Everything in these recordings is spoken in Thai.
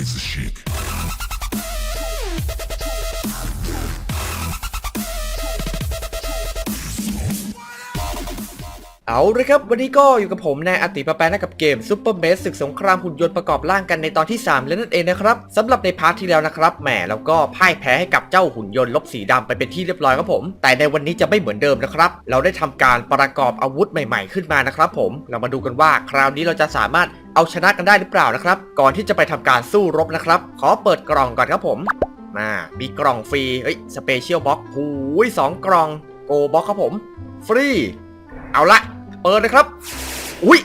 raise shit. เอาเลยครับ วันนี้ก็อยู่กับผมนายอติปะแปนกับเกมซูเปอร์เมสศึกสงครามหุ่นยนต์ประกอบร่างกันในตอนที่ 3 แล้วนั่นเองนะครับสำหรับในพาร์ทที่แล้วนะครับแหมเราก็พ่ายแพ้ให้กับเจ้าหุ่นยนต์ลบสีดำไปเป็นที่เรียบร้อยครับผม แต่ในวันนี้จะไม่เหมือนเดิมนะครับ เราได้ทำการประกอบอาวุธใหม่ๆขึ้นมานะครับผมเรามาดูกันว่าคราวนี้เราจะสามารถเอาชนะกันได้หรือเปล่านะครับ ก่อนที่จะไปทำการสู้รบนะครับขอเปิดกล่องก่อนครับผมมามีกล่องฟรีเอ้ยสเปเชียลบ็อกซ์หูยสองกล่องโกบ็อกครับผม ฟรี เอาละ เปิดเลยครับ อุ้ย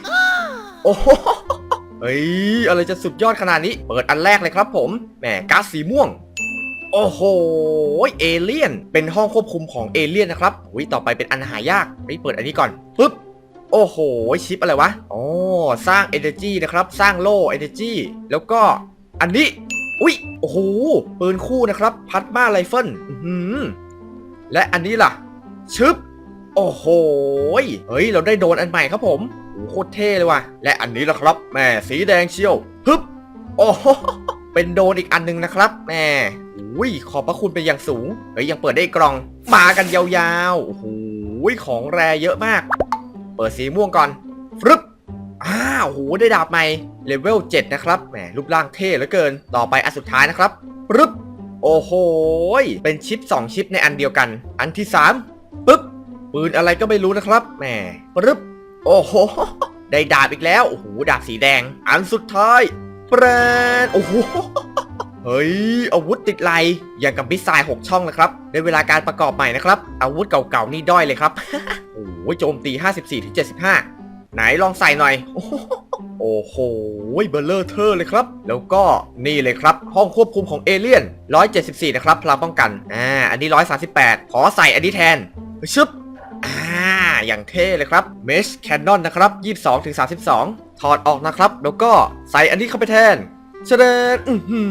โอ้โหเฮ้ยอะไรจะสุดยอดขนาดนี้ เปิดอันแรกเลยครับผมแหมก๊าซสีม่วง โอ้โหเอเลี่ยน เป็นห้องควบคุมของเอเลี่ยนนะครับอุ้ยต่อไปเป็นอันหายากไปเปิดอันนี้ก่อนปึ๊บโอ้โห ชิปอะไรวะอ๋อสร้าง Energy นะครับ สร้างโล่ Energy แล้วก็อันนี้ อุ้ยโอ้โห ปืนคู่นะครับ พัดมาไรเฟิลและอันนี้ล่ะ ชึบ โอ้โห เฮ้ย เราได้โดนอันใหม่ครับผมโอ้โหโคตรเท่เลยว่ะ และอันนี้ละครับแหม่สีแดงเชียวฮึบ โอ้โห เป็นโดนอีกอันหนึงนะครับแม่อุ้ย ขอบพระคุณเป็นอย่างสูง เฮ้ย ยังเปิดได้กกล่อง มากันยาวๆ โอ้โห ของแรเยอะมาก เปิดสีม่วงก่อนฟรึบอ้าวโห ได้ดาบใหม่ เลเวล 7 นะครับ แหม รูปร่างเท่เหลือเกิน ต่อไปอันสุดท้ายนะครับปรึบ โอ้โห เป็นชิป 2 ชิปในอันเดียวกัน อันที่ 3 ปืนอะไรก็ไม่รู้นะครับแหมปรึบโอ้โห ได้ดาบอีกแล้ว โอ้โห ดาบสีแดง อันสุดท้ายแปรนโอ้โห เฮ้ย อาวุธติดไหลอย่างกับมิสไซล์6ช่องนะครับในเวลาการประกอบใหม่นะครับ อาวุธเก่าๆนี่ด้อยเลยครับ โอ้โห โจมตี 54ถึง75 ไหนลองใส่หน่อยโอ้โหโอ้โห เบลเลอร์เทอร์เลยครับ แล้วก็นี่เลยครับ ห้องควบคุมของเอเลี่ยน 174 นะครับพลังป้องกัน อ่า อันนี้ 138 ขอใส่อันนี้แทนชึบ อย่างเท่เลยครับ Mesh Cannon นะครับ 22ถึง32 ถอดออกนะครับ แล้วก็ใส่อันนี้เข้าไปแทนเชดนอือหื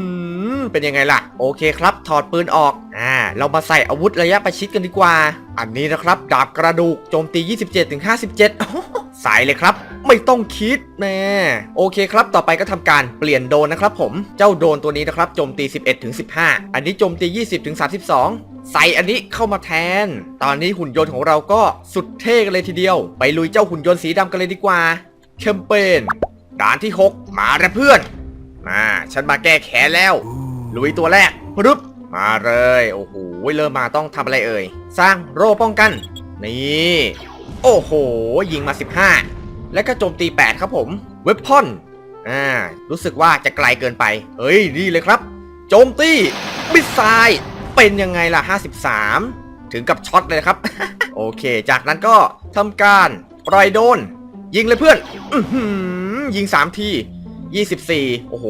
อเป็นยังไงล่ะ โอเคครับ ถอดปืนออก อ่า เรามาใส่อาวุธระยะประชิดกันดีกว่า อันนี้นะครับ ดาบกระดูก โจมตี 27ถึง57 ใส่เลยครับ ไม่ต้องคิดแน่โอเคครับ ต่อไปก็ทำการเปลี่ยนโดนนะครับผม เจ้าโดนตัวนี้นะครับ โจมตี 11ถึง15 อันนี้โจมตี 20ถึง32 ใส่อันนี้เข้ามาแทน ตอนนี้หุ่นยนต์ของเราก็สุดเท่กันเลยทีเดียว ไปลุยเจ้าหุ่นยนต์สีดำกันเลยดีกว่า แคมเปญด่านที่ 6 มาแล้วเพื่อน มาฉันมาแก้แค้นแล้ว ลุยตัวแรกปึ๊บมาเลย โอ้โห เริ่มมาต้องทำอะไรเอ่ย สร้างโร่ป้องกัน นี่ โอ้โห ยิงมา 15 แล้วก็โจมตี 8 ครับผม เว็บพอนอ่า รู้สึกว่าจะไกลเกินไป เฮ้ยดีเลยครับ โจมตีมิสไซล์ เป็นยังไงล่ะ 53 ถึงกับช็อตเลยครับ โอเค จากนั้นก็ทำการปล่อยโดน ยิงเลยเพื่อนอยิง 3 ที 24 โอ้โห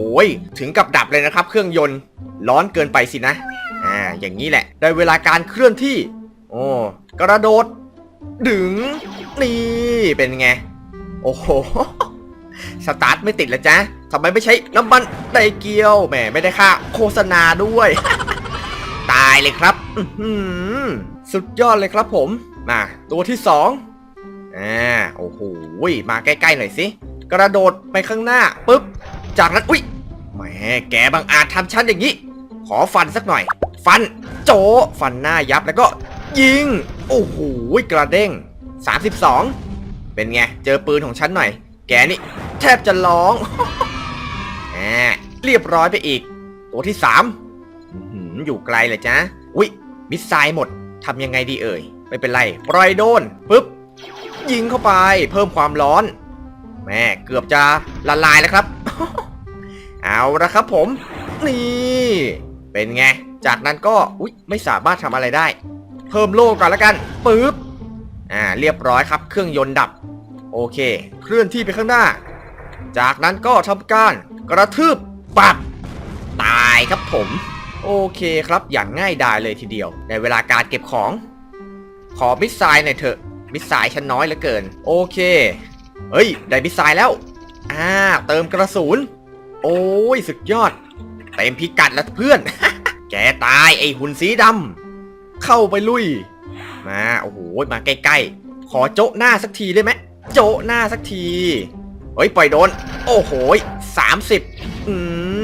ถึงกับดับเลยนะครับ เครื่องยนต์ร้อนเกินไปสินะ อ่า อย่างนี้แหละ ได้เวลาการเคลื่อนที่ โอ้ กระโดด ดึง นี่เป็นไง โอ้โห สตาร์ทไม่ติดแล้วจ๊ะทำไมไม่ใช้น้ำมันไดเกียว แหม ไม่ได้ค่าโฆษณาด้วยายเลยครับสุดยอดเลยครับผม มาตัวที่สองอ่าโอ้โหมาใกล้ๆหน่อยสิกระโดดไปข้างหน้าปุ๊บ จากนั้นอุ้ยแหมแกบังอาจทำฉันอย่างนี้ ขอฟันสักหน่อย ฟันโจฟันหน้ายับแล้วก็ ยิง โอ้โหกระเด้ง 32 เป็นไง เจอปืนของฉันหน่อย แกนี่แทบจะร้องอ่าเรียบร้อยไปอีก ตัวที่สาม อยู่ไกลเลยจ้ะอุ๊ยมิสไซล์หมดทำยังไงดีเอ่ย ไม่เป็นไร ปล่อยโดนปึ๊บ ยิงเข้าไป เพิ่มความร้อน แม่เกือบจะละลายแล้วครับ เอาละครับผม นี่ เป็นไง จากนั้นก็อุ๊ยไม่สามารถทำอะไรได้ เพิ่มโล่ก่อนละกันปึ๊บ อ่า เรียบร้อยครับ เครื่องยนต์ดับ โอเค เคลื่อนที่ไปข้างหน้า จากนั้นก็ทำการกระทืบปับตายครับผม โอเคครับอย่างง่ายดายเลยทีเดียว ในเวลาการเก็บของ ขอมิสไซล์หน่อยเถอะมิสไซล์ฉันน้อยเหลือเกิน โอเค เฮ้ย ได้มิสไซล์แล้ว อ่า เติมกระสุน โอ้ย สุดยอด เต็มพิกัดแล้วเพื่อน แกตายไอหุ่นสีดำเข้าไปลุย มา โอ้โห มาใกล้ๆ ขอโจ๊ะหน้าสักทีได้ไหม โจ๊ะหน้าสักที เฮ้ย ปล่อยโดน โอ้โหสามสิบอื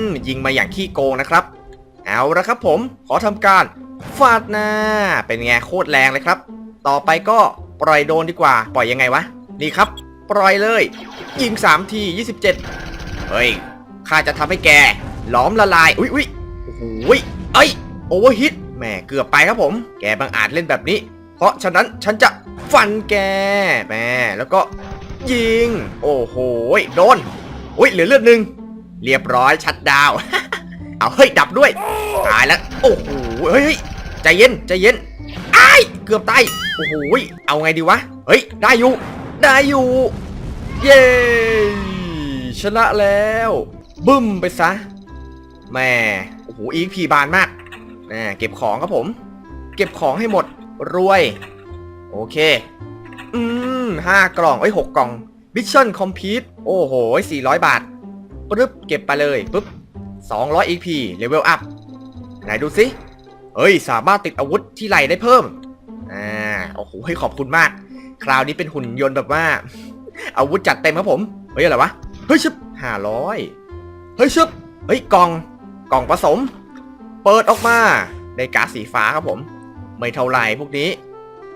ม ยิงมาอย่างขี้โกงนะครับ เอาละครับผมขอทำการฟาดหน้า เป็นไงโคตรแรงเลยครับ ต่อไปก็ปล่อยโดนดีกว่า ปล่อยยังไงวะ นี่ครับ ปล่อยเลย ยิง 3 ที 27 เฮ้ยข้าจะทำให้แกหลอมละลาย อุ้ยอุ้ยโอ้โหเอ้ยโอเวอร์ฮิตแหมเกือบไปครับผม แกบังอาจเล่นแบบนี้ เพราะฉะนั้นฉันจะฟันแกแหมแล้วก็ยิง โอ้โหยโดน อุ้ยเหลือเลือดหนึ่งเรียบร้อยชัดดาว เอาเฮ้ยดับด้วยตายแล้วโอ้โหเฮ้ยใจเย็นใจเย็นไอ้เกือบตายโอ้โหเอาไงดีวะเฮ้ยได้อยู่ได้อยู่เย้ชนะแล้วบึ้มไปซะแม่โอ้โหอีกพีบานมากแหม่เก็บของครับผม เก็บของให้หมดรวย โอเค อืมห้ากล่องเอ้ยหกกล่องมิชชั่นคอมพิวต์โอ้โหสี่ร้อยบาทปึ๊บเก็บไปเลยปึ๊บ สองร้อย EP เลเวลอัพไหนดูสิเฮ้ย สามารถติดอาวุธที่ไหลได้เพิ่ม อ่า โอ้โหให้ขอบคุณมาก คราวนี้เป็นหุ่นยนต์แบบว่า อาวุธจัดเต็มครับผม เฮ้ยอะไรวะ เฮ้ยชึบห้าร้อยเฮ้ยชึบเฮ้ยกล่อง กล่องผสม เปิดออกมาได้กาสีฟ้าครับผม ไม่เท่าไหร่พวกนี้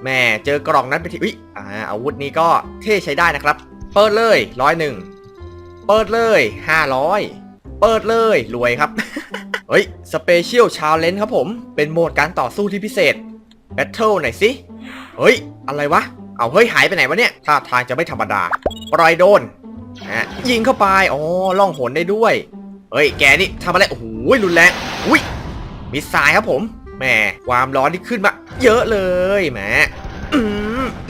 แม่เจอกล่องนั้นไปทีอุ๊ยอ่า อาวุธนี้ก็เท่ใช้ได้นะครับ เปิดเลยร้อยหนึ่ง เปิดเลยห้าร้อย เปิดเลยรวยครับ เฮ้ยสเปเชียลชาเลนจ์ครับผม เป็นโหมดการต่อสู้ที่พิเศษแบทเทิลหน่อยสิ เฮ้ย อะไรวะ เอาเฮ้ยหายไปไหนวะเนี่ยท่าทางจะไม่ธรรมดา ปล่อยโดนนะยิงเข้าไป อ๋อล่องหนได้ด้วย เฮ้ย แกนี่ทำอะไร โอ้โหรุนแรง อุ้ยมิสไซล์ครับผม แหม ความร้อนที่ขึ้นมา เยอะเลยแหม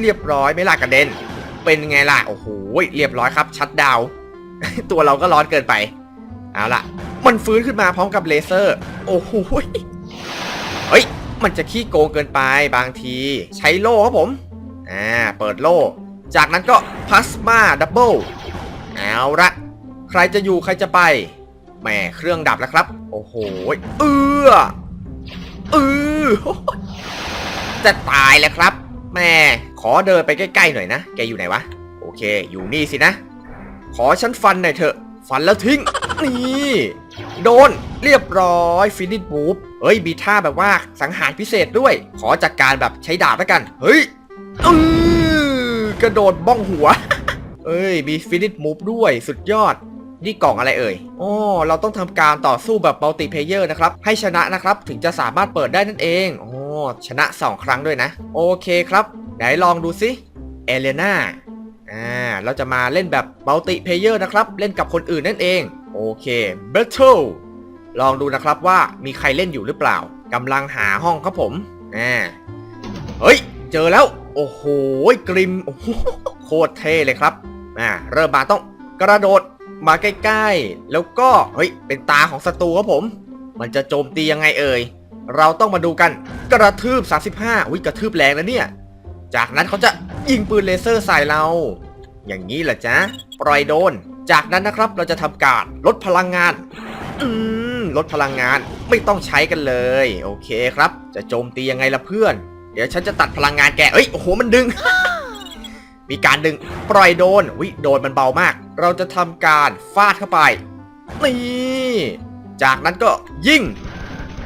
เรียบร้อยไม่ลากกระเด็น เป็นไงล่ะ โอ้โห เรียบร้อยครับ ชัดดาว ตัวเราก็ร้อนเกินไป เอาล่ะมันฟื้นขึ้นมาพร้อมกับเลเซอร์ โอ้โหเฮ้ย มันจะขี้โกงเกินไปบางที ใช้โล่ครับผม อ่า เปิดโล่ จากนั้นก็พลาสมาดับเบิลเอาละใครจะอยู่ใครจะไปแหมเครื่องดับแล้วครับ โอ้โห เอือเออจะตายแล้วครับแม่ขอเดินไปใกล้ๆหน่อยนะ แกอยู่ไหนวะ โอเค อยู่นี่สินะ ขอฉันฟันหน่อยเถอะ ฟันแล้วทิ้ง นี่โดนเรียบร้อยฟินิชบูฟเฮ้ยมีท่าแบบว่าสังหารพิเศษด้วย ขอจัดการแบบใช้ดาบแล้วกัน เฮ้ยอือกระโดดบ้องหัว เอ้ยมีฟินิชมูฟด้วยสุดยอด นี่กล่องอะไรเอ่ยอ๋อเราต้องทำการต่อสู้แบบมัลติเพเยอร์นะครับ ให้ชนะนะครับถึงจะสามารถเปิดได้นั่นเองอ๋อชนะ 2 ครั้งด้วยนะ โอเคครับ ไหนลองดูสิเอเลนาอ่าเราจะมาเล่นแบบมัลติเพเยอร์นะครับ เล่นกับคนอื่นนั่นเอง โอเค Battle ลองดูนะครับว่ามีใครเล่นอยู่หรือเปล่ากำลังหาห้องครับผมอ่าเฮ้ย เจอแล้ว โอ้โหกริมโอ้โหโคตรเท่เลยครับอ่าเริ่มมาต้องกระโดดมาใกล้ๆ แล้วก็เฮ้ยเป็นตาของศัตรูครับผม มันจะโจมตียังไงเอ่ยเราต้องมาดูกันกระทืบ 35อุ้ยกระทืบแรงนะเนี่ย จากนั้นเขาจะยิงปืนเลเซอร์ใส่เรา อย่างนี้แหละจ๊ะปล่อยโดน จากนั้นนะครับเราจะทำการลดพลังงาน อืมลดพลังงานไม่ต้องใช้กันเลย โอเคครับ จะโจมตียังไงล่ะเพื่อน เดี๋ยวฉันจะตัดพลังงานแกเอ้ยโอ้โหมันดึง มีการดึงปล่อยโดนวิโดนมันเบามาก เราจะทำการฟาดเข้าไปนี่จากนั้นก็ยิง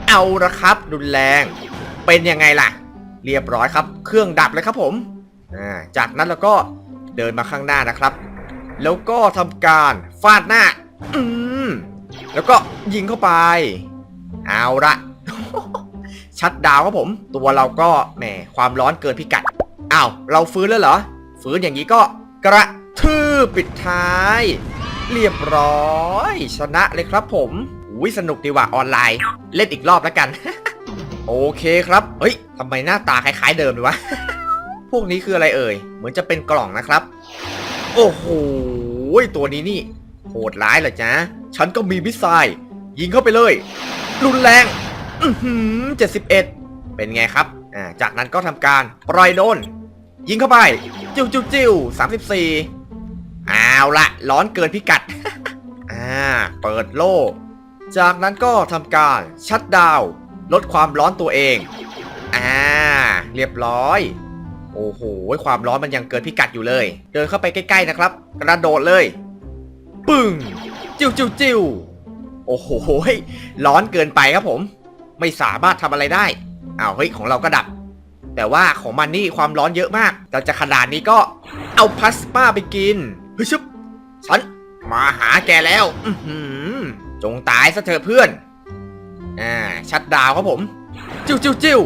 เอาละครับรุนแรง เป็นยังไงล่ะ เรียบร้อยครับ เครื่องดับเลยครับผมจากนั้นเราก็เดินมาข้างหน้านะครับ แล้วก็ทำการฟาดหน้า อืม แล้วก็ยิงเข้าไป เอาละชัดดาวครับผม ตัวเราก็แหมความร้อนเกินพิกัดอ้าวเราฟื้นแล้วเหรอ ฟื้นอย่างนี้ก็กระทืบปิดท้าย เรียบร้อย ชนะเลยครับผมอุ้ยสนุกดีว่ะออนไลน์ เล่นอีกรอบแล้วกัน โอเคครับ เฮ้ยทำไมหน้าตาคล้ายๆเดิมเลยวะ พวกนี้คืออะไรเอ่ย เหมือนจะเป็นกล่องนะครับ โอ้โห ตัวนี้นี่ โหดร้ายเหรอจ๊ะ ฉันก็มีมิสไซล์ยิงเข้าไปเลย รุนแรง อือหือเจ็ดสิบเอ็ดเป็นไงครับ อ่า จากนั้นก็ทำการปล่อยโดน ยิงเข้าไป จิ้วจิ้วจิ้วสามสิบสี่เอาละร้อนเกินพิกัด อ่า เปิดโล่ จากนั้นก็ทำการชัดดาว ลดความร้อนตัวเอง อ่า เรียบร้อย โอ้โห ความร้อนมันยังเกินพิกัดอยู่เลย เดินเข้าไปใกล้ๆนะครับ กระโดดเลย ปึ้ง จิ้วจิ้วจิ้วโอ้โห ร้อนเกินไปครับผม ไม่สามารถทำอะไรได้ อ้าว เฮ้ย ของเราก็ดับ แต่ว่าของมันนี่ความร้อนเยอะมาก เราจะขนาดนี้ก็เอาพลาสมาไปกิน เฮ้ยชุบฉันมาหาแกแล้ว อืจงตายซะเถอะเพื่อน อ่า ชัดดาวครับผม จิ้วจิ้วจิ้ว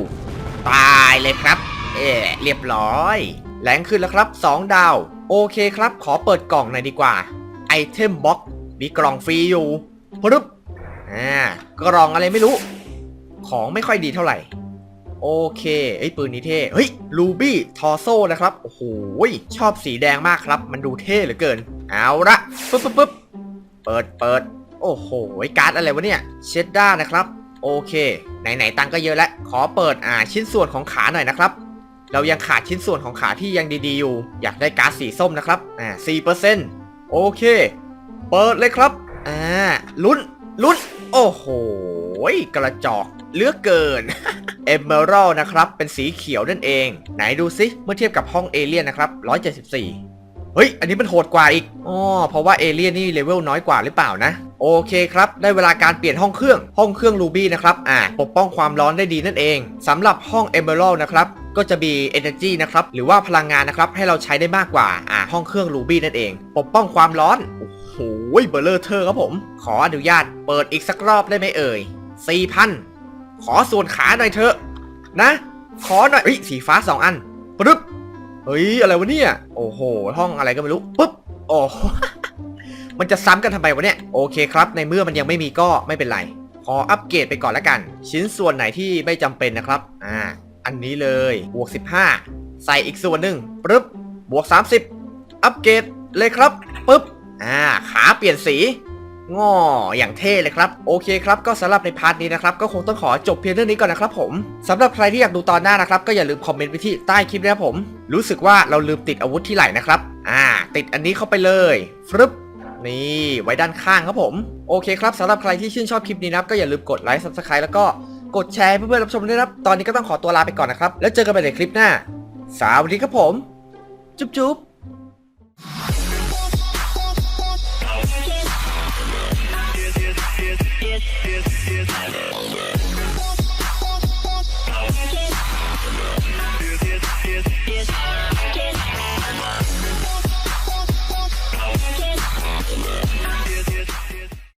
ตายเลยครับ เอ๊ะเรียบร้อยแรงขึ้นแล้วครับ 2 ดาว โอเคครับ ขอเปิดกล่องหน่อยดีกว่าไอเทมบ็อกมีกล่องฟรีอยู่ปึ๊บอ่ากล่องอะไรไม่รู้ ของไม่ค่อยดีเท่าไหร่ โอเคไอ้ปืนนี้เท่เฮ้ยลูบี้ทอโซนะครับ โอ้โหชอบสีแดงมากครับ มันดูเท่เหลือเกิน เอาละปึ๊บปึ๊บปึ๊บเปิดเปิดโอ้โหการ์ดอะไรวะเนี่ยเชดด้านะครับ โอเค ไหนๆตังก็เยอะแล้วขอเปิดอ่าชิ้นส่วนของขาหน่อยนะครับ เรายังขาดชิ้นส่วนของขาที่ยังดีๆอยู่ อยากได้การ์ดสีส้มนะครับ อ่า4%โอเค เปิดเลยครับ อ่า ลุ้น ลุ้น โอ้โห กระจอกเลือกเกิน เอเมอรัลนะครับ เป็นสีเขียวนั่นเอง ไหนดูซิเมื่อเทียบกับห้องเอเลียนนะครับ 174 เฮ้ย อันนี้มันโหดกว่าอีก อ๋อ เพราะว่าเอเลียนนี่เลเวลน้อยกว่าหรือเปล่านะ โอเคครับ ได้เวลาการเปลี่ยนห้องเครื่อง ห้องเครื่องรูบี้นะครับ อ่า ปกป้องความร้อนได้ดีนั่นเองสำหรับห้อง Emerald นะครับ ก็จะมี Energy นะครับหรือว่าพลังงานนะครับให้เราใช้ได้มากกว่าอ่าห้องเครื่องรูบี้นั่นเอง ปกป้องความร้อนโอ้โหเบลเลอร์เธอครับผม ขออนุญาตเปิดอีกสักรอบได้ไหมเอ่ย4,000 ขอส่วนขาหน่อยเถอะนะ ขอหน่อยเฮ้ยสีฟ้า 2 อันปึ๊บเฮ้ยอะไรวะเนี่ยโอ้โหห้องอะไรก็ไม่รู้ปึ๊บโอ้มันจะซ้ำกันทำไมวะเนี่ยโอเคครับ ในเมื่อมันยังไม่มีก็ไม่เป็นไรขออัปเกรดไปก่อนละกัน ชิ้นส่วนไหนที่ไม่จำเป็นนะครับ อ่า อันนี้เลยบวก 15 ใส่อีกส่วนหนึ่งปึ๊บบวก 30 อัปเกรดเลยครับปึ๊บอ่าขาเปลี่ยนสีง้ออย่างเท่เลยครับ โอเคครับ ก็สำหรับในพาร์ทนี้นะครับ ก็คงต้องขอจบเพียงเท่านี้ก่อนนะครับผมสำหรับใครที่อยากดูตอนหน้านะครับ ก็อย่าลืมคอมเมนต์ไว้ที่ใต้คลิปนะครับผม รู้สึกว่าเราลืมติดอาวุธที่ไหล่นะครับ อ่า ติดอันนี้เข้าไปเลยฟรึบนี่ไว้ด้านข้างครับผม โอเคครับสำหรับใครที่ชื่นชอบคลิปนี้นะครับก็อย่าลืมกดไลค์ซับสไครต์แล้วก็ กดแชร์ให้เพื่อนๆรับชมด้วยนะครับ ตอนนี้ก็ต้องขอตัวลาไปก่อนนะครับ แล้วเจอกันใหม่ในคลิปหน้า สวัสดีครับผม จุ๊บจุ๊บ Yeah.